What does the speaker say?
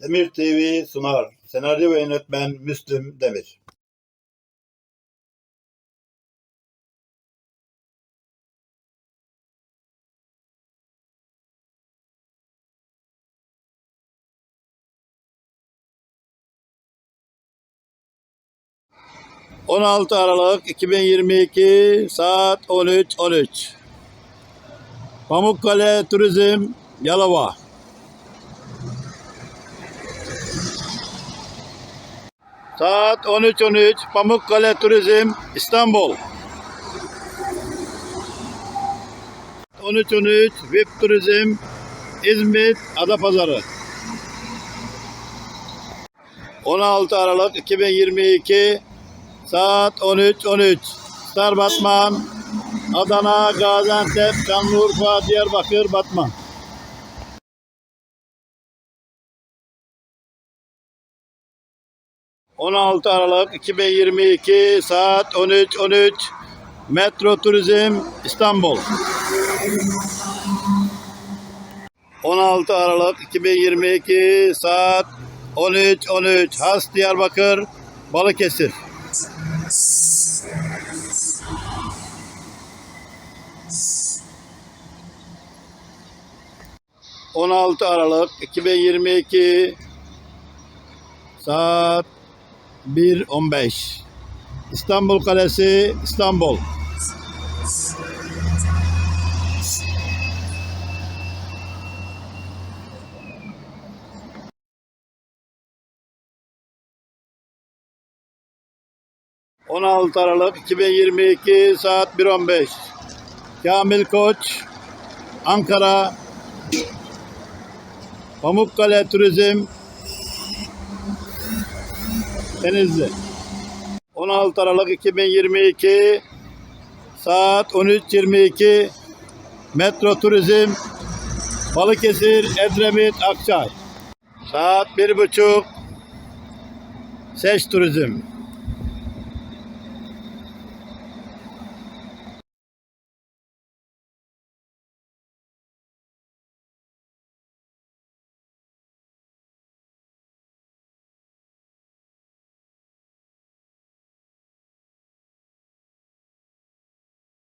Demir TV sunar. Senaryo ve yönetmen Müslüm Demir. ...16 Aralık 2022 saat 13.13 Pamukkale Turizm Yalova Saat 13.13 Pamukkale Turizm İstanbul. 13.13 VIP Turizm İzmit Adapazarı. 16 Aralık 2022 saat 13.13 Star Batman Adana, Gaziantep, Şanlıurfa, Diyarbakır, Batman. ...16 Aralık 2022 saat 13.13 Metro Turizm İstanbul. 16 Aralık 2022 saat 13.13 Has Diyarbakır Balıkesir. 16 Aralık 2022 saat 1.15 İstanbul Kalesi İstanbul. ...16 Aralık 2022 saat 1.15 Kamil Koç Ankara. Pamukkale Turizm Denizli. 16 Aralık 2022 saat 13.22 Metro Turizm Balıkesir Edremit Akçay. Saat 1.30 Seç Turizm